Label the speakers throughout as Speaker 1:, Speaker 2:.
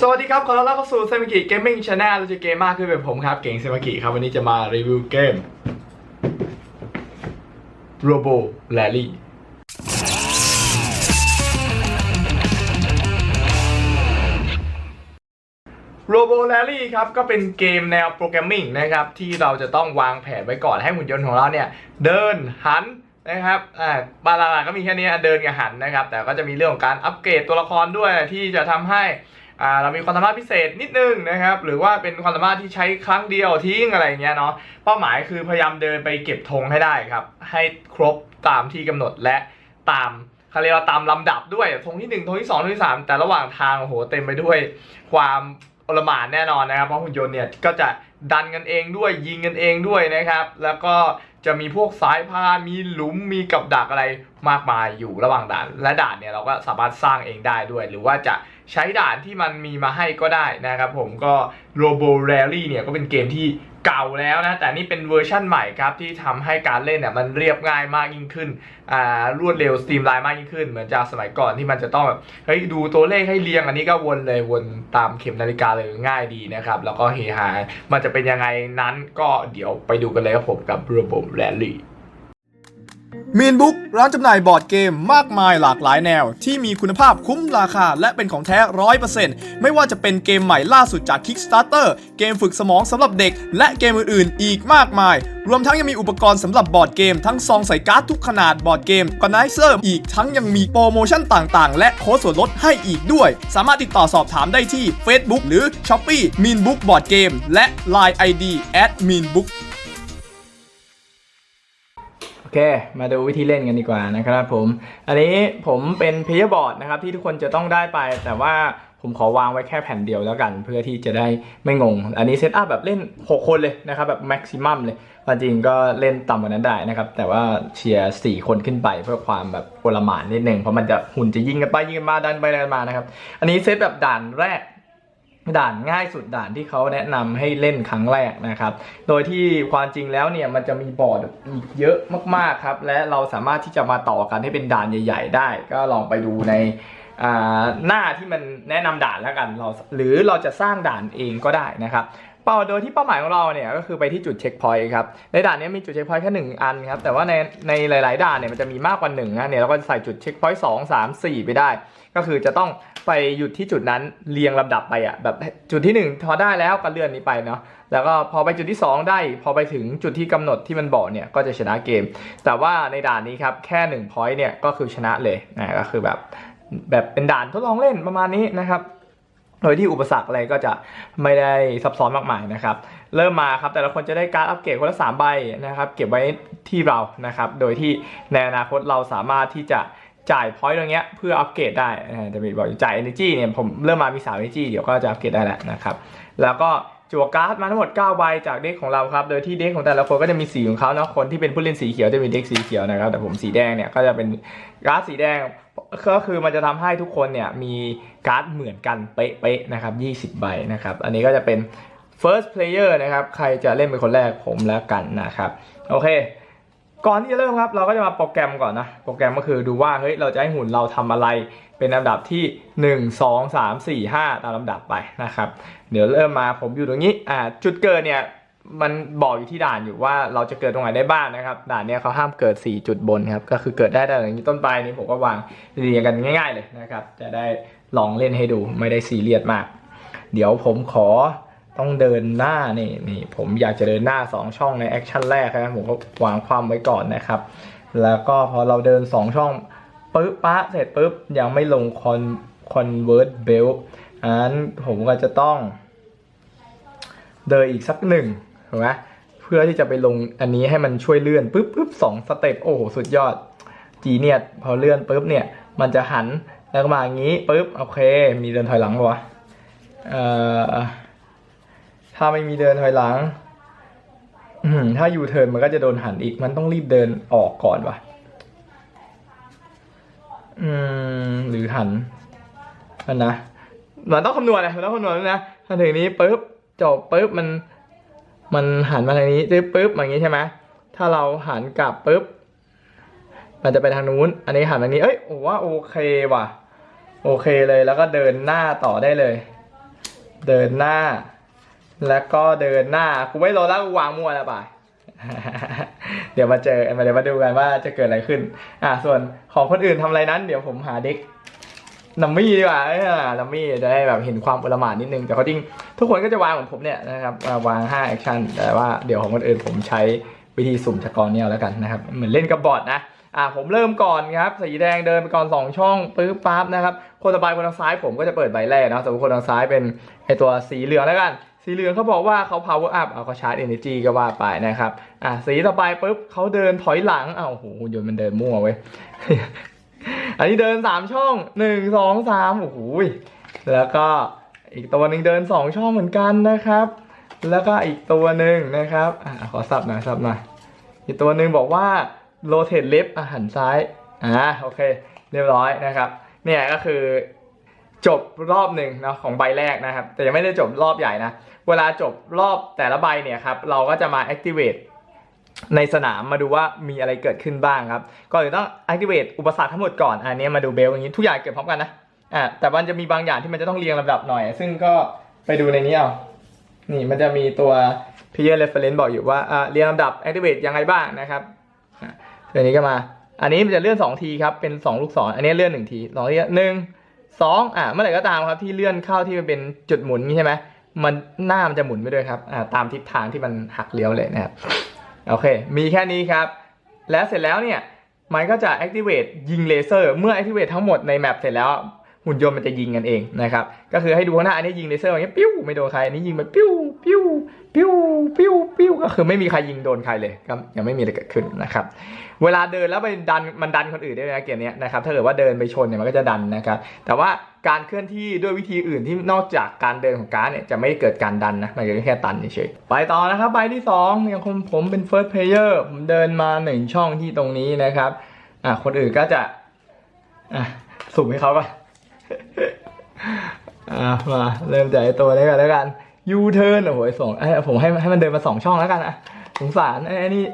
Speaker 1: สวัสดีครับ ขอต้อนรับเข้าสู่เซมิกิเกมมิ่งชาแนลเราจะเกมมากขึ้นเป็นผมครับ เก่งเซมิกิครับ วันนี้จะมารีวิวเกม Robo Rally Robo Rally ครับก็เป็นเกมแนวโปรแกรมมิ่งนะครับที่เราจะต้องวางแผนไว้ก่อนให้หุ่นยนต์ของเราเนี่ย เดินหันนะครับอ่าบาลาก็มีแค่นี้เดินกับหันนะครับ แต่ก็จะมีเรื่องของการอัปเกรดตัวละครด้วยที่จะทำให้ เรามีความสามารถพิเศษนิดนึงนะครับหรือว่าเป็นความสามารถที่ใช้ครั้งเดียวทิ้งอะไรเงี้ยเนาะเป้าหมายคือพยายามเดินไปเก็บธงให้ได้ครับ ให้ครบตามที่กำหนดและตามเขาเรียกว่าตามลำดับด้วยธงที่หนึ่งธงที่สองธงที่สามแต่ระหว่างทางโอ้โหเต็มไปด้วยความอลหม่านแน่นอนนะครับเพราะหุ่นยนต์เนี่ยก็จะดันกันเองด้วยยิงกันเองด้วยนะครับ แล้วก็จะมีพวกสายพานมีหลุมมีกับดักอะไรมากมายอยู่ระหว่างด่าน และด่านเนี่ยเราก็สามารถสร้างเองได้ด้วย หรือว่าจะ ใช้ด่านที่มันมีมาให้ก็ได้นะครับผมก็ Robo Rally เนี่ยก็เป็นเกมที่เก่าแล้วนะ แต่นี่เป็นเวอร์ชั่นใหม่ครับ ที่ทำให้การเล่นเนี่ยมันเรียบง่ายมากยิ่งขึ้นอ่ารวดเร็วสตรีมไลน์มากยิ่งขึ้น เหมือนจากสมัยก่อนที่มันจะต้องแบบเฮ้ยดูตัวเลขให้เรียงอันนี้ก็วนเลยวนตามเข็มนาฬิกาเลยง่ายดีนะครับ แล้วก็เฮฮามันจะเป็นยังไงนั้นก็เดี๋ยวไปดูกันเลยครับผมกับ Robo Rally
Speaker 2: มีนบุ๊กร้านจำหน่ายบอร์ดเกมมากมายหลากหลายแนว ที่มีคุณภาพคุ้มราคาและเป็นของแท้ร้อยเปอร์เซ็นต์ไม่ว่าจะเป็นเกมใหม่ล่าสุดจาก Kickstarter เกมฝึกสมองสำหรับเด็ก และเกมอื่นๆ อีกมากมาย รวมทั้งยังมีอุปกรณ์สำหรับบอร์ดเกม ทั้งซองใส่การ์ดทุกขนาดบอร์ดเกมกอนไนเซอร์อีกทั้งยังมีโปรโมชั่นต่างๆ และโค้ดส่วนลดให้อีกด้วย สามารถติดต่อสอบถามได้ที่ Facebook หรือ Shopee m e a n Book Board Game และ Line ID @meanbook
Speaker 1: โอเค มาดูวิธีเล่นกันดีกว่านะครับผม อันนี้ผมเป็นเพย์บอร์ดนะครับที่ทุกคนจะต้องได้ไป แต่ว่าผมขอวางไว้แค่แผ่นเดียวแล้วกัน เพื่อที่จะได้ไม่งง อันนี้เซตอัพแบบเล่น 6 คนเลยนะครับ แบบแม็กซิมัมเลยความจริงก็เล่นต่ำกว่านั้นได้นะครับ แต่ว่าเชียร์4คนขึ้นไปเพื่อความแบบโอลหมานนิดนึงเพราะมันจะหุ่นจะยิงกันไปยิงกันมาดันไปดันมานะครับ อันนี้เซตแบบด่านแรก ด่านง่ายสุดด่านที่เขาแนะนำให้เล่นครั้งแรกนะครับ โดยที่ความจริงแล้วเนี่ยมันจะมีบอร์ดอีกเยอะมากๆครับ และเราสามารถที่จะมาต่อกันให้เป็นด่านใหญ่ ๆ ได้ ก็ลองไปดูในหน้าที่มันแนะนำด่านแล้วกันเราหรือเราจะสร้างด่านเองก็ได้นะครับ เป้าโดยที่เป้าหมายของเราเนี่ยก็คือไปที่จุดเช็คพอยต์ครับในด่านนี้มีจุดเช็คพอยต์แค่หนึ่งอันครับแต่ว่าในในหลาย ๆ ด่านเนี่ยมันจะมีมากกว่าหนึ่งนะเนี่ยเราก็ใส่จุดเช็คพอยต์สองสามสี่ไปได้ ก็คือจะต้องไปหยุดที่จุดนั้นเรียงลำดับไปอะแบบจุดที่หนึ่งพอได้แล้วก็เลื่อนนี้ไปเนาะแล้วก็พอไปจุดที่สองได้ พอไปถึงจุดที่กำหนดที่มันบอกเนี่ยก็จะชนะเกม แต่ว่าในด่านนี้ครับแค่หนึ่งพอยต์เนี่ยก็คือชนะเลยนะก็คือแบบแบบเป็นด่านทดลองเล่นประมาณนี้นะครับ โดยที่อุปสรรคอะไรก็จะไม่ได้ซับซ้อนมากมายนะครับ เริ่มมาครับแต่ละคนจะได้การอัปเกรดคนละ3ใบนะครับ เก็บไว้ที่เรานะครับ โดยที่ในอนาคตเราสามารถที่จะจ่ายพอยต์ตรงเนี้ยเพื่ออัปเกรดได้จะมีบอกจ่าย energy เนี่ยผมเริ่มมามี3 energy เดี๋ยวก็จะอัปเกรดได้แล้วนะครับ แล้วก็ จั่วการ์ดมาทั้งหมด9ใบจากเด็กของเราครับโดยที่เด็กของแต่ละคนก็จะมีสีของเขาเนาะคนที่เป็นผู้เล่นสีเขียวจะมีเด็กสีเขียวนะครับแต่ผมสีแดงเนี่ยก็จะเป็นการ์ดสีแดงก็คือมันจะทำให้ทุกคนเนี่ยมีการ์ดเหมือนกันเป๊ะๆนะครับ20ใบนะครับอันนี้ก็จะเป็น first player นะครับ ใครจะเล่นเป็นคนแรกผมแล้วกันนะครับ โอเค ก่อนที่จะเริ่มครับเราก็จะมาโปรแกรมก่อนนะ โปรแกรมก็คือดูว่าเฮ้ยเราจะให้หุ่นเราทำอะไร เป็นลำดับที่ 1 2 3 4 5 ตามลำดับไปนะครับ เดี๋ยวเริ่มมาผมอยู่ตรงนี้อ่าจุดเกิดเนี่ยมันบอกอยู่ที่ด่านอยู่ว่าเราจะเกิดตรงไหนได้บ้างนะครับ ด่านเนี้ยเขาห้ามเกิด 4 จุดบนครับ ก็คือเกิดได้แต่อย่างนี้ต้นไปนี้ผมก็วางเรียงกันง่าย ๆ เลยนะครับ จะได้ลองเล่นให้ดูไม่ได้ซีเรียสมาก เดี๋ยวผมขอ ต้องเดินหน้านี่นี่ผมอยากจะเดินหน้า 2 ช่องในแอคชั่นแรกนะผมก็วางความไว้ก่อนนะครับ แล้วก็พอเราเดิน 2 ช่องปึ๊บปะเสร็จปุ๊บยังไม่ลงคอนคอนเวิร์ตเบลอันนั้นผมก็จะต้อง เดินอีกสักหนึ่งถูกไหมเพื่อที่จะไปลงอันนี้ให้มันช่วยเลื่อนปุ๊บปุ๊บสองสเต็ปโอ้โหสุดยอด จีเนี่ยพอเลื่อนปุ๊บเนี่ย มันจะหันแล้วก็มาอย่างนี้ปุ๊บโอเค มีเดินถอยหลังปะวะเอ่อ ถ้าไม่มีเดินถอยหลัง อืถ้าอยู่เทินมันก็จะโดนหันอีก มันต้องรีบเดินออกก่อนวะอืม หรือหันมันนะมันต้องคำนวณนะมันต้องคำนวณนะถ้าถึงนี้ปุ๊บจบปุ๊บมัน มันหันมาทางนี้ปุ๊บปุ๊บอย่างนี้ใช่ไหมถ้าเราหันกลับปุ๊บมันจะไปทางนู้น อันนี้หันทางนี้ เอ้ยผมว่าโอเคว่ะ โอเคเลย แล้วก็เดินหน้าต่อได้เลย เดินหน้า แล้วก็เดินหน้ากูไม่รอแล้วกูวางมั่วแล้วป่ะเดี๋ยวมาเจอเดี๋ยวมาดูกันว่าจะเกิดอะไรขึ้น อ่าส่วนของคนอื่นทำอะไรนั้น เดี๋ยวผมหาเด็กนัมมี่ดีกว่านัมมี่จะได้แบบเห็นความประมาทนิดนึง แต่เขาจริงทุกคนก็จะวางเหมือนผมเนี่ยนะครับอ่าวาง5แอคชั่นแต่ว่าเดี๋ยวของคนอื่นผมใช้วิธีสุ่มจากรเนี่ยแล้วกันนะครับเหมือนเล่นกับบอร์ดนะอ่าผมเริ่มก่อนครับสีแดงเดินไปก่อน 2 ช่องปึ๊บปั๊บนะครับคนต่อไปคนทางซ้ายผมก็จะเปิดใบแรกนะสมมติคนทางซ้ายเป็นไอตัวสีเหลืองแล้วกัน สีเหลืองเขาบอกว่าเขา power up เอาเขาชาร์จ energy ก็ว่าไปนะครับ อ่าสีต่อไปปุ๊บเขาเดินถอยหลัง เอ้าโอ้โหหุ่นยนต์มันเดินมั่วเว้ย อันนี้เดิน3ช่อง1 2 3โอ้โหแล้วก็อีกตัวหนึ่งเดิน2ช่องเหมือนกันนะครับ แล้วก็อีกตัวหนึ่งนะครับอ่าขอสับหน่อยสับหน่อย อีกตัวหนึ่งบอกว่า rotate left อะหันซ้าย อ่าโอเค เรียบร้อยนะครับ เนี่ยก็คือจบรอบหนึ่งเนาะของใบแรกนะครับ แต่ยังไม่ได้จบรอบใหญ่นะ เวลาจบรอบแต่ละใบเนี่ยครับเราก็จะมา activate ในสนามมาดูว่ามีอะไรเกิดขึ้นบ้างครับก่อนอื่นต้อง activate อุปสรรคทั้งหมดก่อนอันนี้มาดูเบลอย่างนี้ทุกอย่างเกิดพร้อมกันนะอ่าแต่มันจะมีบางอย่างที่มันจะต้องเรียงลำดับหน่อย ซึ่งก็ไปดูในนี้เอานี่มันจะมีตัว peer reference บอกอยู่ว่าอ่าเรียงลำดับ activate ยังไงบ้างนะครับอะตัวนี้ก็มา อันนี้มันจะเลื่อน 2 ทีครับเป็น 2 ลูกศรอันนี้เลื่อน 1 ทีสองทีหนึ่งสองอ่าเมื่อไหร่ก็ตามครับที่เลื่อนเข้าที่มันเป็นจุดหมุนใช่ไหม มันหน้ามันจะหมุนไปด้วยครับตามทิศทางที่มันหักเลี้ยวเลยนะครับโอเค มีแค่นี้ครับ แล้วเสร็จแล้วเนี่ยมันก็จะ activate ยิงเลเซอร์ เมื่อ activate ทั้งหมดในแมปเสร็จแล้วหุ่นยนต์มันจะยิงกันเองนะครับ ก็คือให้ดูข้างหน้าอันนี้ยิงเลเซอร์อย่างเงี้ยปิ้วไม่โดนใครอันนี้ยิงไปปิ้วปิ้ว ปิ้วปิ้วปิ้วก็คือไม่มีใครยิงโดนใครเลยก็ยังไม่มีอะไรเกิดขึ้นนะครับ เวลาเดินแล้วไปดันมันดันคนอื่นได้เลยนะเกมนี้นะครับถ้าเกิดว่าเดินไปชนเนี่ยมันก็จะดันนะครับแต่ว่าการเคลื่อนที่ด้วยวิธีอื่นที่นอกจากการเดินของการ์ดเนี่ยจะไม่เกิดการดันนะมันจะแค่ตันเฉยๆไปต่อนะครับใบที่2ยังคงผมเป็น first player ผมเดินมาหนึ่งช่องที่ตรงนี้นะครับอะคนอื่นก็จะอะสุ่มให้เขาก่อนอะมาเริ่มจากตัวนี้กันแล้วกัน ยูเทิร์นโอ้โหส่งผมให้ให้มันเดินมาสองช่องแล้วกันอะสงสารไอ้นี่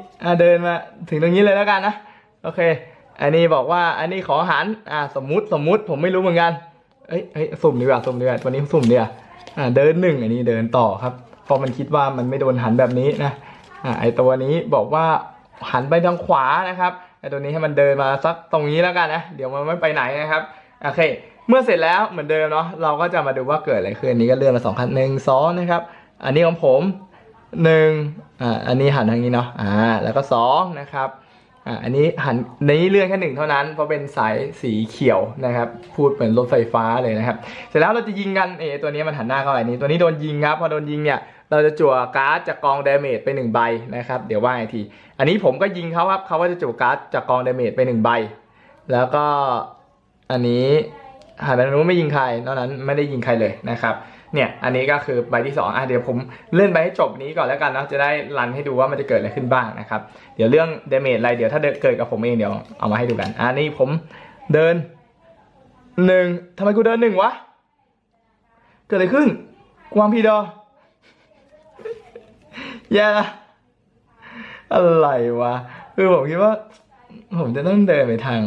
Speaker 1: เดินมาถึงตรงนี้เลยแล้วกันนะโอเค อันนี้บอกว่าอันนี้ขอหันอะสมมุติสมมุติผมไม่รู้เหมือนกันเอ้ยเอ้ยสุ่มดีกว่าสุ่มดีกว่าตัวนี้สุ่มดีกว่าอะเดินหนึ่งอันนี้เดินต่อครับเพราะมันคิดว่ามันไม่โดนหันแบบนี้นะอะไอตัวนี้บอกว่าหันไปทางขวานะครับไอตัวนี้ให้มันเดินมาสักตรงนี้แล้วกันนะเดี๋ยวมันไม่ไปไหนนะครับโอเค เมื่อเสร็จแล้วเหมือนเดิมเนาะเราก็จะมาดูว่าเกิดอะไรขึ้นอันนี้ก็เลื่อนมาสองคันหนึ่งสองนะครับอันนี้ของผมหนึ่งอ่าอันนี้หันทางนี้เนาะอ่าแล้วก็สองนะครับอ่าอันนี้หันนี้เลื่อนแค่หนึ่งเท่านั้นเพราะเป็นสายสีเขียวนะครับ พูดเหมือนรถไฟฟ้าเลยนะครับ เสร็จแล้วเราจะยิงกันเอตัวนี้มันหันหน้าเข้าไปนี่ตัวนี้โดนยิงครับพอโดนยิงเนี่ยเราจะจั่วการ์ดจากกองเดเมจไปหนึ่งใบนะครับเดี๋ยวว่าอีกที อันนี้ผมก็ยิงเขาครับเขาก็จะจั่วการ์ดจากกองเดเมจไปหนึ่งใบแล้วก็อันนี้ หันไปทางนู้นไม่ยิงใครนอกนั้นไม่ได้ยิงใครเลยนะครับเนี่ยอันนี้ก็คือใบที่2อะเดี๋ยวผมเลื่อนไปให้จบนี้ก่อนแล้วกันเนาะจะได้รันให้ดูว่ามันจะเกิดอะไรขึ้นบ้างนะครับเดี๋ยวเรื่องเดเมจอะไรเดี๋ยวถ้าเกิดกับผมเองเดี๋ยวเอามาให้ดูกันอันนี้ผมเดินหนึ่งทำไมกูเดินหนึ่งวะเกิดอะไรขึ้นกวางพีดอแย่ละอะไรวะคือผมคิดว่า ผมจะต้องเดินไปทาง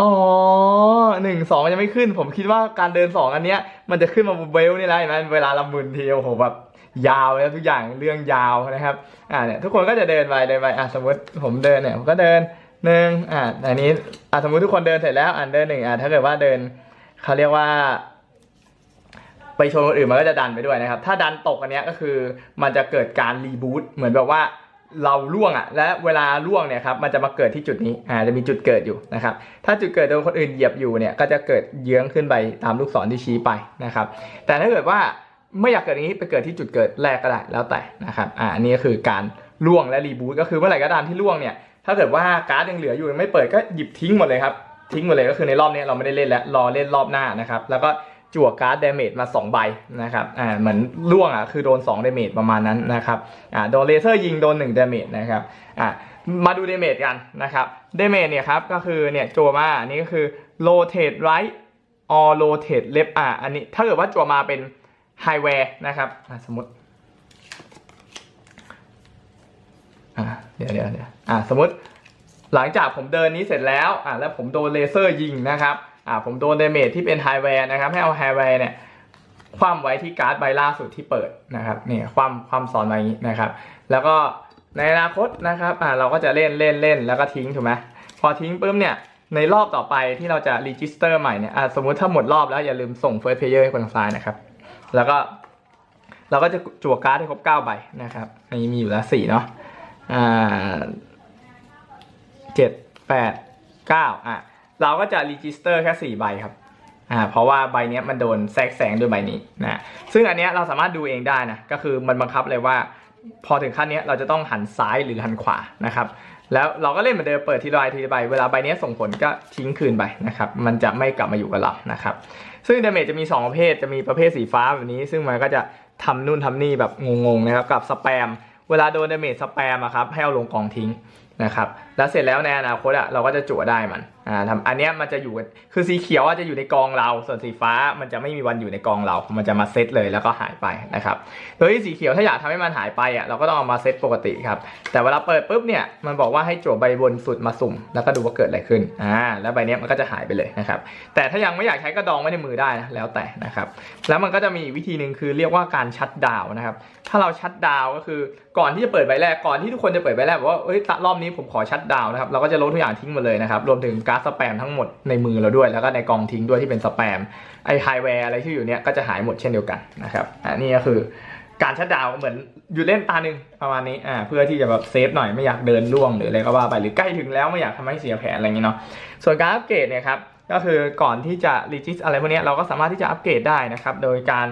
Speaker 1: อ๋อหนึ่งสองยังไม่ขึ้น ผมคิดว่าการเดินสองอันเนี้ย มันจะขึ้นมาบเบลนี่แหละเห็นไหมเวลาละมุนทีโอ้โหแบบยาวแล้วทุกอย่างเรื่องยาวนะครับอ่าเนี่ยทุกคนก็จะเดินไปเดินไปอะสมมติผมเดินเนี่ยผมก็เดินหนึ่งอ่าอันนี้อะสมมติทุกคนเดินเสร็จแล้วอ่านเดินหนึ่งอะถ้าเกิดว่าเดินเขาเรียกว่า ไปชนคนอื่นมันก็จะดันไปด้วยนะครับ ถ้าดันตกอันเนี้ยก็คือมันจะเกิดการรีบูตเหมือนแบบว่า เราล่วงอะและเวลาล่วงเนี่ยครับมันจะมาเกิดที่จุดนี้อ่าจะมีจุดเกิดอยู่นะครับถ้าจุดเกิดโดนคนอื่นเหยียบอยู่เนี่ยก็จะเกิดเยื้องขึ้นไปตามลูกศรที่ชี้ไปนะครับแต่ถ้าเกิดว่าไม่อยากเกิดอย่างนี้ไปเกิดที่จุดเกิดแรกก็ได้แล้วแต่นะครับอ่าอันนี้ก็คือการล่วงและรีบูตก็คือเมื่อไหร่ก็ตามที่ล่วงเนี่ยถ้าเกิดว่าการ์ดยังเหลืออยู่ยังไม่เปิดก็หยิบทิ้งหมดเลยครับทิ้งหมดเลยก็คือในรอบนี้เราไม่ได้เล่นแล้วรอเล่นรอบหน้านะครับแล้วก็ จั่วการ์ดเดเมจมา2ใบนะครับอ่าเหมือนล่วงอะคือโดน2เดเมจประมาณนั้นนะครับอ่าโดนเลเซอร์ยิงโดน1เดเมจนะครับอ่ามาดูเดเมจกันนะครับเดเมจเนี่ยครับก็คือเนี่ยจั่วมาอันนี้ก็คือ rotate right or rotate left อ่าอันนี้ถ้าเกิดว่าจั่วมาเป็น high wear นะครับอ่าสมมติอ่าเดี๋ยวเดี๋ยวเดี๋ยวอ่าสมมติหลังจากผมเดินนี้เสร็จแล้วอ่าแล้วผมโดนเลเซอร์ยิงนะครับ อ่าผมโดนเดเมจที่เป็นไฮแวร์นะครับ ให้เอาไฮแวร์เนี่ยคว่ำไว้ที่การ์ดใบล่าสุดที่เปิดนะครับนี่คว่ำคว่ำซ้อนไว้อย่างนี้นะครับ แล้วก็ในอนาคตนะครับอ่าเราก็จะเล่นเล่นเล่นแล้วก็ทิ้งถูกไหมพอทิ้งปุ๊บเนี่ยในรอบต่อไปที่เราจะรีจิสเตอร์ใหม่เนี่ยอ่าสมมุติถ้าหมดรอบแล้วอย่าลืมส่ง first player ให้คนทางซ้ายนะครับ แล้วก็เราก็จะจั่วการ์ดให้ครบ9ใบนะครับ อันนี้มีอยู่แล้ว4เนาะอ่าเจ็ดแปดเก้าอะ เราก็จะรีจิสเตอร์แค่ 4 ใบครับอ่าเพราะว่าใบเนี้ยมันโดนแทรกแซงด้วยใบนี้นะซึ่งอันเนี้ยเราสามารถดูเองได้นะก็คือมันบังคับเลยว่า พอถึงขั้นเนี้ยเราจะต้องหันซ้ายหรือหันขวานะครับแล้วเราก็เล่นเหมือนเดิมเปิดทีละใบทีละใบเวลาใบเนี้ยส่งผลก็ทิ้งคืนไปนะครับมันจะไม่กลับมาอยู่กับเรานะครับซึ่งดาเมจจะมี 2 ประเภทจะมีประเภทสีฟ้าแบบนี้ ซึ่งมันก็จะทำนู่นทำนี่แบบงงๆนะครับกับสแปม เวลาโดนดาเมจสแปมอะครับให้เอาลงกองทิ้ง นะครับแล้วเสร็จแล้วในอนาคตอะเราก็จะจั่วได้มันอ่าทำอันเนี้ยมันจะอยู่คือสีเขียวอะจะอยู่ในกองเรา ส่วนสีฟ้ามันจะไม่มีวันอยู่ในกองเรา มันจะมาเซตเลยแล้วก็หายไปนะครับโดยที่สีเขียวถ้าอยากทำให้มันหายไปอะเราก็ต้องเอามาเซตปกติครับแต่เวลาเปิดปุ๊บเนี่ยมันบอกว่าให้จั่วใบบนสุดมาสุ่ม แล้วก็ดูว่าเกิดอะไรขึ้นอ่าแล้วใบเนี้ยมันก็จะหายไปเลยนะครับแต่ถ้ายังไม่อยากใช้ก็ดองไว้ในมือได้นะแล้วแต่นะครับแล้วมันก็จะมีวิธีหนึ่งคือเรียกว่าการชัดดาวนะครับถ้าเราชัดดาวก็คือก่อนที่จะเปิดใบแรกก่อนที่ทุกคนจะเปิดใบแรกบอกว่าเอ้ยรอบนี้ผมขอชัดดาวนะครับ เราก็จะลดทุกอย่างทิ้งหมดเลยนะครับ รวมถึงการ์ดสแปมทั้งหมดในมือเราด้วย แล้วก็ในกองทิ้งด้วยที่เป็นสแปม ไอไฮแวร์อะไรที่อยู่เนี้ยก็จะหายหมดเช่นเดียวกันนะครับอันนี้ก็คือการชัดดาวเหมือนอยู่เล่นตาหนึ่งประมาณนี้อ่าเพื่อที่จะแบบเซฟหน่อยไม่อยากเดินล่วงหรืออะไรก็ว่าไปหรือใกล้ถึงแล้วไม่อยากทำให้เสียแผนอะไรอย่างเงี้ยเนาะส่วนการอัปเกรดเนี่ยครับก็คือก่อนที่จะรีจิสอะไรพวกเนี้ยเราก็สามารถที่จะอัปเกรดได้นะครับโดยการ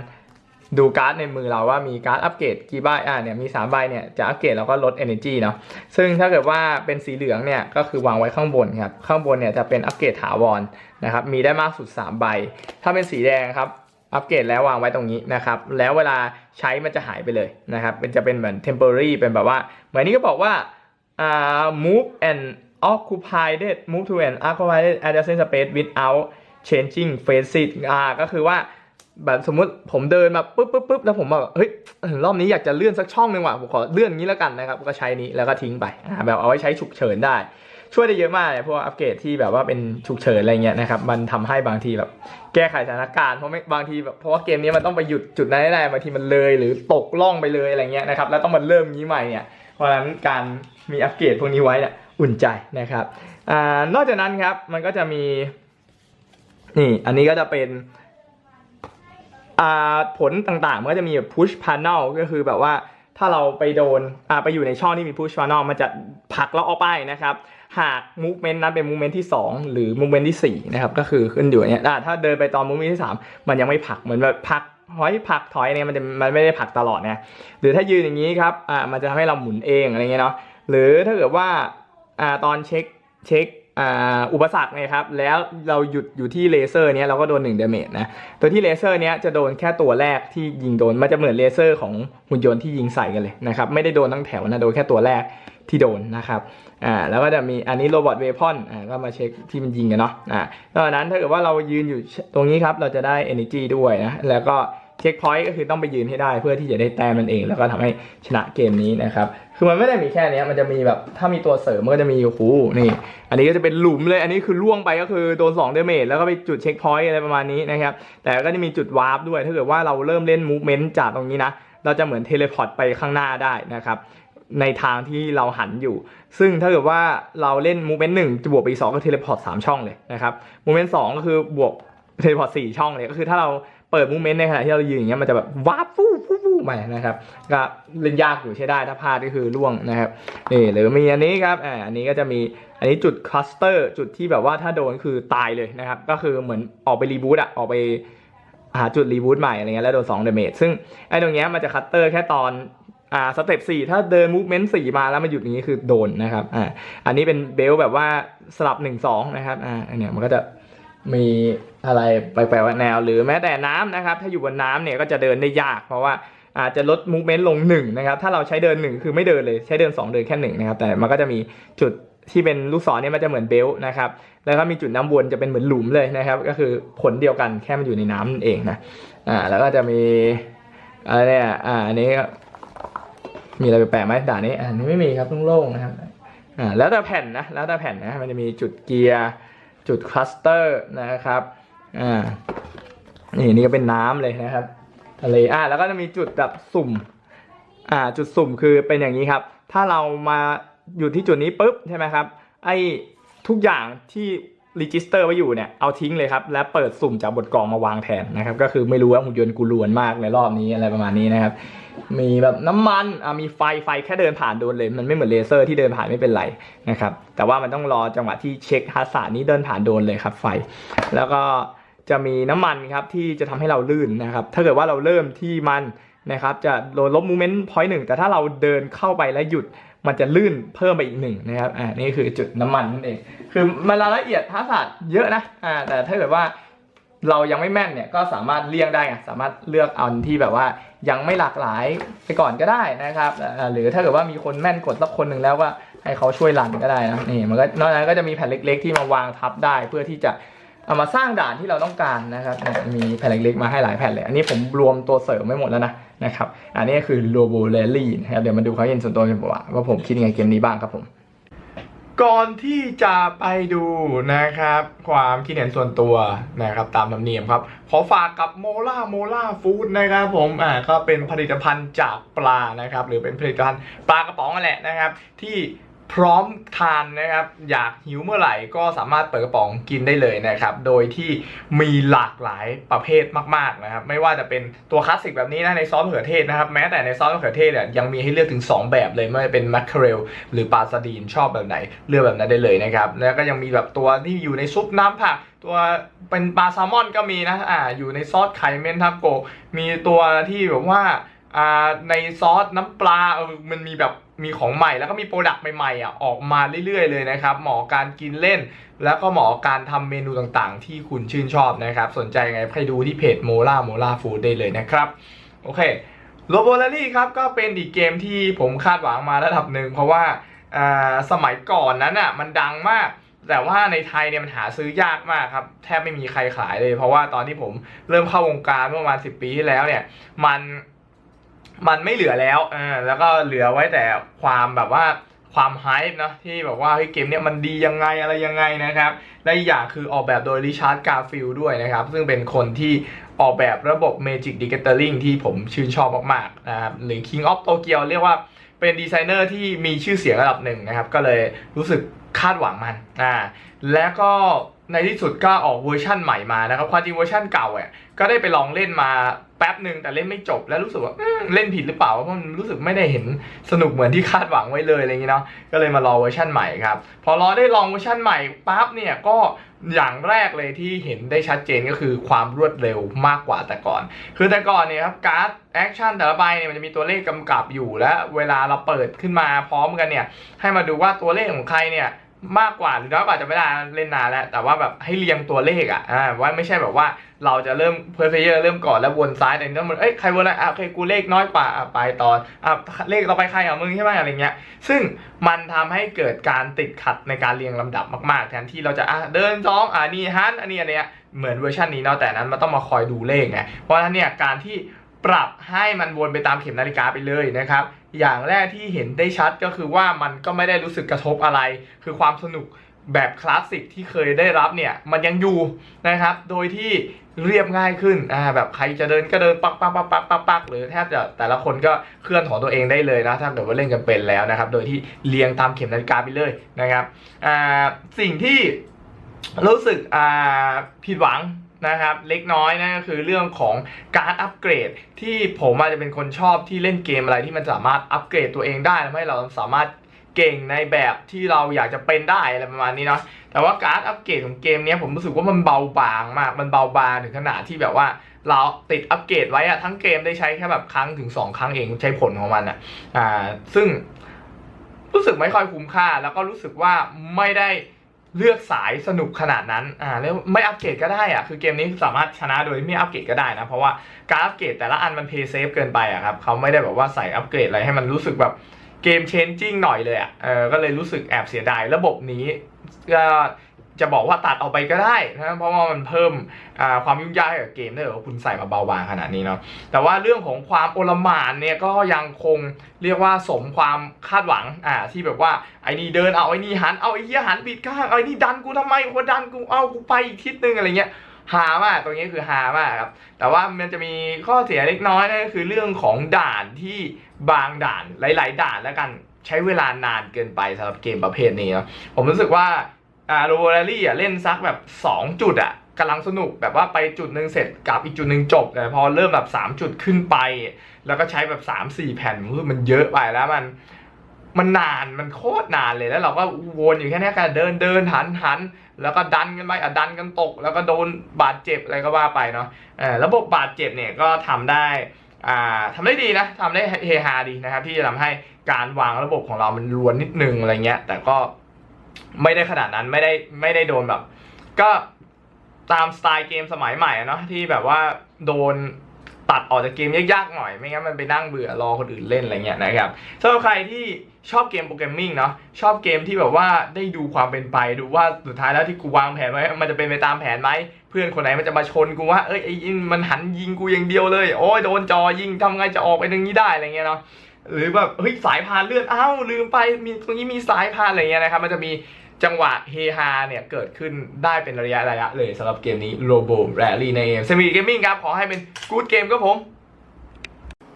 Speaker 1: ดูการ์ดในมือเราว่ามีการ์ดอัปเกรดกี่ใบอ่าเนี่ยมี3ใบเนี่ยจะอัปเกรดเราก็ลด energy เนาะซึ่งถ้าเกิดว่าเป็นสีเหลืองเนี่ยก็คือวางไว้ข้างบนครับข้างบนเนี่ยจะเป็นอัปเกรดถาวรนะครับมีได้มากสุด 3 ใบ ถ้าเป็นสีแดงครับอัปเกรดแล้ววางไว้ตรงนี้นะครับ แล้วเวลาใช้มันจะหายไปเลยนะครับเป็นจะเป็นเหมือน temporary เป็นแบบว่า เหมือนนี้ก็บอกว่าอ่า move and occupied move to an occupied adjacent space without changing phase อ่าก็คือว่า แบบสมมติผมเดินมาปุ๊บปุ๊บปุ๊บแล้วผมแบบเฮ้ยรอบนี้อยากจะเลื่อนสักช่องหนึ่งว่ะผมขอเลื่อนงนี้แล้วกันนะครับ ก็ใช้นี้แล้วก็ทิ้งไปแบบเอาไว้ใช้ฉุกเฉินได้ ช่วยได้เยอะมากเลยพวกอัปเกรดที่แบบว่าเป็นฉุกเฉินอะไรเงี้ยนะครับ มันทำให้บางทีแบบแก้ไขสถานการณ์เพราะไม่บางทีแบบเพราะว่าเกมนี้มันต้องไปหยุดจุดนั้นได้บางทีมันเลยหรือตกล่องไปเลยอะไรเงี้ยนะครับแล้วต้องมาเริ่มนี้ใหม่เนี่ยเพราะฉะนั้นการมีอัปเกรดพวกนี้ไว้เนี่ยอุ่นใจนะครับอ่านอกจากนั้นครับมันก็จะมีนี่อันนี้ก็จะเป็น ผลต่างๆ มันก็จะมีแบบ push panel ก็คือแบบว่าถ้าเราไปโดนไปอยู่ในช่องที่มี push panel มันจะผลักเราออกไปนะครับ หาก movement นั้นเป็น movement ที่ 2 หรือ movement ที่ 4 นะครับ ก็คือขึ้นอยู่เนี่ยถ้าเดินไปตอน movement ที่ 3 มันยังไม่ผลักเหมือนแบบผลักถอยผลักถอยเนี่ยมันจะมันไม่ได้ผลักตลอดเนี่ยหรือถ้ายืนอย่างนี้ครับอ่ามันจะทำให้เราหมุนเองอะไรเงี้ยเนาะหรือถ้าเกิดว่าอ่าตอนเช็คเช็ค อุปสรรคเนี่ยครับแล้วเราหยุดอยู่ที่เลเซอร์เนี้ยเราก็โดน1 damage นะตัวที่เลเซอร์เนี้ยจะโดนแค่ตัวแรกที่ยิงโดนมันจะเหมือนเลเซอร์ของหุ่นยนต์ที่ยิงใส่กันเลยนะครับไม่ได้โดนทั้งแถวนะโดนแค่ตัวแรกที่โดนนะครับอ่าแล้วก็จะมีอันนี้โรบอทเวพอนอ่าก็มาเช็คที่มันยิงกันเนาะอ่านอกจากนั้นถ้าเกิดว่าเรายืนอยู่ตรงนี้ครับเราจะได้ energy ด้วยนะแล้วก็ เช็คพอยต์ก็คือต้องไปยืนให้ได้เพื่อที่จะได้แต้มมันเอง แล้วก็ทำให้ชนะเกมนี้นะครับ คือมันไม่ได้มีแค่นี้มันจะมีแบบถ้ามีตัวเสริมมันก็จะมีโอ้โหนี่ อันนี้ก็จะเป็นหลุมเลย อันนี้คือล่วงไปก็คือโดน2เดเมจแล้วก็ไปจุดเช็คพอยต์อะไรประมาณนี้นะครับ แต่ก็จะมีจุดวาร์ปด้วย ถ้าเกิดว่าเราเริ่มเล่นมูฟเมนต์จากตรงนี้นะ เราจะเหมือนเทเลพอร์ตไปข้างหน้าได้นะครับในทางที่เราหันอยู่ ซึ่งถ้าเกิดว่าเราเล่นมูเมนต์หนึ่งจะบวกไปสองก็เทเลพอร์ตสามช่องเลยนะครับมูเมนต์สองก็คือบวกเทเลพอร์ตสี่ช่องเลยก็คือถ้าเรา เปิดมูเมนต์ในขณะที่เรายืนอย่างเงี้ยมันจะแบบวาร์ปฟู่ฟู่ฟู่มานะครับก็เล่นยากอยู่ใช้ได้ถ้าพลาดก็คือล่วงนะครับนี่หรือมีอันนี้ครับอ่าอันนี้ก็จะมีอันนี้จุดคลัสเตอร์จุดที่แบบว่าถ้าโดนคือตายเลยนะครับก็คือเหมือนออกไปรีบูตอะออกไปหาจุดรีบูตใหม่อะไรเงี้ยแล้วโดน2เดเมจซึ่งไอ้ตรงเนี้ยมันจะคัตเตอร์แค่ตอนอ่าสเต็ปสี่ถ้าเดินมูฟเมนต์สี่มาแล้วมาหยุดอย่างนี้คือโดนนะครับอ่าอันนี้เป็นเบลแบบว่าสลับหนึ่งสองนะครับอ่าอันเนี้ยมันก็จะ มีอะไรแปลกๆแนว หรือแม้แต่น้ำนะครับ ถ้าอยู่บนน้ำเนี่ยก็จะเดินได้ยาก เพราะว่าอาจจะลดมูฟเมนต์ลงหนึ่งนะครับ ถ้าเราใช้เดินหนึ่งคือไม่เดินเลยใช้เดินสองเดินแค่หนึ่งนะครับแต่มันก็จะมีจุดที่เป็นลูกศรเนี่ยมันจะเหมือนเบลนะครับแล้วก็มีจุดน้ำวนจะเป็นเหมือนหลุมเลยนะครับ ก็คือผลเดียวกันแค่มันอยู่ในน้ำนั่นเองนะอ่าแล้วก็จะมีอะไรเนี่ยอ่าอันนี้มีอะไรแปลกไหมด่านนี้อันนี้ไม่มีครับโล่งๆนะครับอ่าแล้วแต่แผ่นนะแล้วแต่แผ่นนะมันจะมีจุดเกียร์ จุดคลัสเตอร์นะครับอ่านี่นี่ก็เป็นน้ำเลยนะครับทะเลอ่าแล้วก็จะมีจุดแบบสุ่มอ่าจุดสุ่มคือเป็นอย่างนี้ครับ ถ้าเรามาอยู่ที่จุดนี้ปุ๊บใช่ไหมครับไอ้ทุกอย่างที่ รีจิสเตอร์ไว้อยู่เนี่ยเอาทิ้งเลยครับ และเปิดสุ่มจากบทกองมาวางแทนนะครับ ก็คือไม่รู้ว่าหุ่นยนต์กูรวนมากในรอบนี้อะไรประมาณนี้นะครับ มีแบบน้ำมันอ่ามีไฟไฟแค่เดินผ่านโดนเลย มันไม่เหมือนเลเซอร์ที่เดินผ่านไม่เป็นไรนะครับ แต่ว่ามันต้องรอจังหวะที่เช็คฮาสานี้เดินผ่านโดนเลยครับไฟ แล้วก็จะมีน้ำมันครับที่จะทำให้เราลื่นนะครับ ถ้าเกิดว่าเราเริ่มที่มัน นะครับจะโดนลบมูเมนต์พอยต์หนึ่งแต่ถ้าเราเดินเข้าไปแล้วหยุดมันจะลื่นเพิ่มไปอีกหนึ่งนะครับอ่านี่คือจุดน้ำมันนั่นเองคือมันรายละเอียดทักษะเยอะนะอ่าแต่ถ้าเกิดว่าเรายังไม่แม่นเนี่ยก็สามารถเลี่ยงได้ไงสามารถเลือกเอาที่แบบว่ายังไม่หลากหลายไปก่อนก็ได้นะครับหรือถ้าเกิดว่ามีคนแม่นกดสักคนหนึ่งแล้วก็ให้เขาช่วยรันก็ได้นะนี่มันก็นอกจากนั้นก็จะมีแผ่นเล็ก ๆ ที่มาวางทับได้เพื่อที่จะเอามาสร้างด่านที่เราต้องการนะครับมีแผ่นเล็กๆมาให้หลายแผ่นเลยอันนี้ผมรวมตัวเสริมไม่หมดแล้วนะ นะครับ อันนี้คือ r o b o r a l l y นะครับ เดี๋ยวมาดูเขาเห็นส่วนตัวกันว่า ว่าผมคิดยังไงเกมนี้บ้างครับผม ก่อนที่จะไปดูนะครับ ความคิดเห็นส่วนตัวนะครับ ตามธรรมเนียมครับ ขอฝากกับโมล่าโมล่าฟู้ดนะครับผม อ่า ก็เป็นผลิตภัณฑ์จากปลานะครับ หรือเป็นผลิตภัณฑ์ปลากระป๋องนั่นแหละนะครับ ที่ พร้อมทานนะครับ อยากหิวเมื่อไหร่ก็สามารถเปิดกระป๋องกินได้เลยนะครับ โดยที่มีหลากหลายประเภทมากๆนะครับ ไม่ว่าจะเป็นตัวคลาสสิกแบบนี้นะในซอสมะเขือเทศนะครับ แม้แต่ในซอสมะเขือเทศเนี่ยยังมีให้เลือกถึง 2 แบบเลยไม่ว่าจะเป็นแมคเคเรลหรือปลาซาดีนชอบแบบไหน เลือกแบบนั้นได้เลยนะครับ แล้วก็ยังมีแบบตัวที่อยู่ในซุปน้ำผักตัวเป็นปลาแซลมอนก็มีนะอ่าอยู่ในซอสไข่เมนทับโก มีตัวที่แบบว่าอ่าในซอสน้ำปลาเออมันมีแบบ มีของใหม่แล้วก็มีโปรดักต์ใหม่ๆอะออกมาเรื่อยๆ เลยนะครับเหมาะกับการกินเล่น แล้วก็เหมาะกับการทำเมนูต่างๆ ที่คุณชื่นชอบนะครับ สนใจไงไปดูที่เพจโมล่าโมล่าฟู้ดได้เลยนะครับ โอเคโรโบลารี่ครับก็เป็นอีกเกมที่ผมคาดหวังมาระดับหนึ่งเพราะว่าอ่าสมัยก่อนนั้นอะมันดังมาก แต่ว่าในไทยเนี่ยมันหาซื้อยากมากครับแทบไม่มีใครขายเลย เพราะว่าตอนที่ผมเริ่มเข้าวงการเมื่อประมาณ10 ปีที่แล้วเนี่ยมัน มันไม่เหลือแล้วอ่าแล้วก็เหลือไว้แต่ความแบบว่าความไฮป์เนะที่แบบว่าเฮ้ยเกมเนี่ยมันดียังไงอะไรยังไงนะครับและอีกอย่างคือออกแบบโดยริชาร์ดกาฟิลด้วยนะครับ ซึ่งเป็นคนที่ออกแบบระบบ Magic d e c a t e r i n g ที่ผมชื่นชอบมากๆนะครับหรือ King of Tokyo เรียกว่าเป็นดีไซเนอร์ที่มีชื่อเสียงระดับหนึ่งนะครับ ก็เลยรู้สึกคาดหวังมันอ่าแล้วก็ในที่สุดก็ออกเวอร์ชั่นใหม่มานะครับความจริงเวอร์ชั่นเก่าอะ ก็ได้ไปลองเล่นมาแป๊บหนึ่งแต่เล่นไม่จบแล้วรู้สึกว่าเล่นผิดหรือเปล่าเพราะมันรู้สึกไม่ได้เห็นสนุกเหมือนที่คาดหวังไว้เลยอะไรอย่างนี้เนาะก็เลยมารอเวอร์ชันใหม่ครับพอรอได้ลองเวอร์ชันใหม่ปั๊บเนี่ยก็อย่างแรกเลยที่เห็นได้ชัดเจนก็คือความรวดเร็วมากกว่าแต่ก่อน คือแต่ก่อนเนี่ยครับการ์ดแอคชั่นแต่ละใบเนี่ยมันจะมีตัวเลขกำกับอยู่และเวลาเราเปิดขึ้นมาพร้อมกันเนี่ยให้มาดูว่าตัวเลขของใครเนี่ย มากกว่าหรือน้อยกว่าจะไม่ได้เล่นนานแล้ว แต่ว่าแบบให้เรียงตัวเลขอะอ่าว่าไม่ใช่แบบว่าเราจะเริ่มเพลเยอร์เริ่มก่อนแล้ววนซ้ายแต่นี่ต้องมันเอ้ยใครวนอะไรอะโอเคกูเลขน้อยกว่าอะไปตอนอะเลขต่อไปใครอะมึงใช่ไหมอะไรเงี้ย ซึ่งมันทำให้เกิดการติดขัดในการเรียงลำดับมากๆ แทนที่เราจะอะเดินสองอะนี่ฮันอันนี้อันเนี้ยเหมือนเวอร์ชันนี้เนาะแต่อันนั้นมันต้องมาคอยดูเลขไงเพราะฉะนั้นเนี่ยการที่ปรับให้มันวนไปตามเข็มนาฬิกาไปเลยนะครับ อย่างแรกที่เห็นได้ชัดก็คือว่ามันก็ไม่ได้รู้สึกกระทบอะไร คือความสนุกแบบคลาสสิกที่เคยได้รับเนี่ยมันยังอยู่นะครับ โดยที่เรียบง่ายขึ้นอ่าแบบใครจะเดินก็เดินปักปักปักปักปักปักหรือแทบจะแต่ละคนก็เคลื่อนของตัวเองได้เลยนะถ้าเกิดว่าเล่นกันเป็นแล้วนะครับ โดยที่เรียงตามเข็มนาฬิกาไปเลยนะครับอ่าสิ่งที่รู้สึกอ่าผิดหวัง นะครับเล็กน้อยนั่นก็คือเรื่องของการอัปเกรด ที่ผมอาจจะเป็นคนชอบที่เล่นเกมอะไรที่มันสามารถอัปเกรดตัวเองได้ทำให้เราสามารถเก่งในแบบที่เราอยากจะเป็นได้อะไรประมาณนี้เนาะแต่ว่าการอัปเกรดของเกมนี้ผมรู้สึกว่ามันเบาบางมาก มันเบาบางถึงขนาดที่แบบว่า เราติดอัปเกรดไว้อะทั้งเกมได้ใช้แค่แบบครั้งถึง 2 ครั้งเองใช้ผลของมันอะอ่าซึ่งรู้สึกไม่ค่อยคุ้มค่า แล้วก็รู้สึกว่าไม่ได้ เลือกสายสนุกขนาดนั้น อ่าแล้วไม่อัปเกรดก็ได้อะคือเกมนี้สามารถชนะโดยไม่อัปเกรดก็ได้นะ เพราะว่าการอัปเกรดแต่ละอันมันเพย์เซฟเกินไปอะครับ เขาไม่ได้แบบว่าใส่อัปเกรดอะไรให้มันรู้สึกแบบเกมเชนจิ้งหน่อยเลยอะ เออ ก็เลยรู้สึกแอบเสียดาย ระบบนี้ก็ จะบอกว่าตัดออกไปก็ได้นะเพราะว่ามันเพิ่มความยุ่งยากให้กับเกมถ้าเกิดว่าคุณใส่มาเบาบางขนาดนี้เนาะแต่ว่าเรื่องของความโอลหมานเนี่ยก็ยังคงเรียกว่าสมความคาดหวังอ่าที่แบบว่าไอ้นี่เดินเอาไอ้นี่หันเอาไอ้เหี้ยหันปิดข้างไอ้นี่ดันกูทำไมกูดันกูเอากูไปอีกทิศนึงอะไรเงี้ยฮามากตรงนี้คือฮามากครับ แต่ว่ามันจะมีข้อเสียเล็กน้อยนั่นก็คือเรื่องของด่านที่บางด่านหลาย ๆ ด่านแล้วกันใช้เวลานานเกินไปสำหรับเกมประเภทนี้นะผมรู้สึกว่า อ่าโรแรลลี่อะเล่นซักแบบ 2 จุดอะกำลังสนุกแบบว่าไปจุดหนึ่งเสร็จกลับอีกจุดหนึ่งจบแต่พอเริ่มแบบ 3 จุดขึ้นไป แล้วก็ใช้แบบ 3 4 แผ่นมันเยอะไปแล้วมันมันนานมันโคตรนานเลยแล้วเราก็วนอยู่แค่เนี้ยกันเดินเดินหันหันแล้วก็ดันกันไปอะดันกันตก แล้วก็โดนบาดเจ็บอะไรก็ว่าไปเนาะเออระบบบาดเจ็บเนี่ยก็ทำได้อ่าทำได้ดีนะทำได้เฮฮาดีนะครับที่จะทำให้การวางระบบของเรามันรวนนิดนึงอะไรเงี้ยแต่ก็ ไม่ได้ขนาดนั้นไม่ได้ไม่ได้โดนแบบ ก็ตามสไตล์เกมสมัยใหม่เนาะที่แบบว่าโดนตัดออกจากเกมยากๆหน่อย ไม่งั้นมันไปนั่งเบื่อรอคนอื่นเล่นอะไรเงี้ยนะครับสำหรับใครที่ชอบเกมโปรแกรมมิ่งเนาะชอบเกมที่แบบว่าได้ดูความเป็นไปดูว่าสุดท้ายแล้วที่กูวางแผนไว้มันจะเป็นไปตามแผนไหมเพื่อนคนไหนมันจะมาชนกูว่าเอ้ยไอ้มันหันยิงกูอย่างเดียวเลย โอ้ยโดนจอยิงทำไงจะออกไปตรงนี้ได้อะไรเงี้ยเนาะ หรือแบบเฮ้ยสายพานเลื่อนอ้าวลืมไปมีตรงนี้มีสายพานอะไรเงี้ยนะครับ มันจะมีจังหวะเฮฮาเนี่ยเกิดขึ้นได้เป็นระยะระยะเลยสำหรับเกมนี้ Robo Rally ในเกมเซมิเกมมิ่งครับขอให้เป็นกู๊ดเกมครับผม